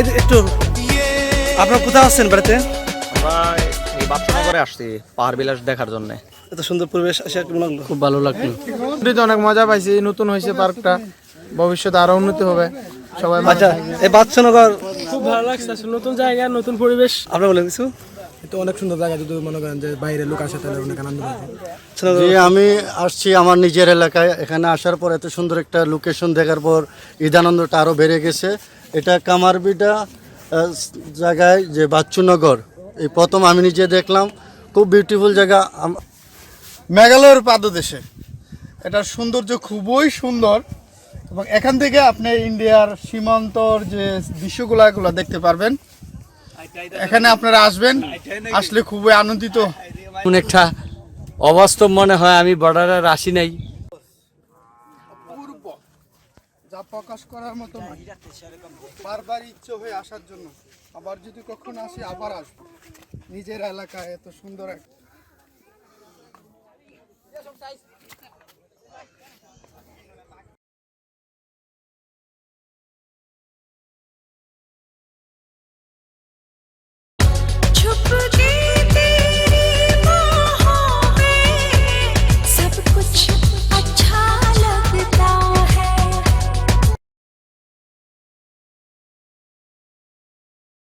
একটু আপনার কোথায় আসছেন বাড়িতে? এই আসছি পাহাড় বিলাস দেখার জন্য। এত সুন্দর পরিবেশ এসে কেমন লাগল। খুব ভালো লাগল। অনেক মজা পাইছি নতুন হয়েছে পার্কটা। ভবিষ্যতে আরও উন্নতি হবে। সবাই আচ্ছা এই বাচ্চানগর খুব ভালো লাগছে আসলে নতুন জায়গা নতুন পরিবেশ। আপনি বলেন কিছু? তো অনেক সুন্দর জায়গা যদি মনে করেন যে বাইরে লোক আসে তাহলে অনেক আনন্দ জি আমি আসছি আমার নিজের এলাকায়। এখানে আসার পর এত সুন্দর একটা লোকেশন দেখার পর ঈদানন্দটা আরও বেড়ে গেছে। এটা কামারবিটা জায়গায় যে বাচ্চুনগর, এই প্রথম আমি নিজে দেখলাম। খুব বিউটিফুল জায়গা। মেঘালয়ের পাদদেশে। এটার সৌন্দর্য খুবই সুন্দর। এবং এখান থেকে আপনি ইন্ডিয়ার সীমান্তর যে দৃশ্যগুলো, এগুলো দেখতে পারবেন। এখানে আপনারা আসবেন। আসলে খুবই আনন্দিত। একটা অবাস্তব মনে হয়, আমি বর্ডারে আসি নাই। যা প্রকাশ করার মতো নয়। বারবার ইচ্ছে হয়ে আসার জন্য। আবার যদি কখনো আসি, আবার আসব। নিজের এলাকায় এত সুন্দর এক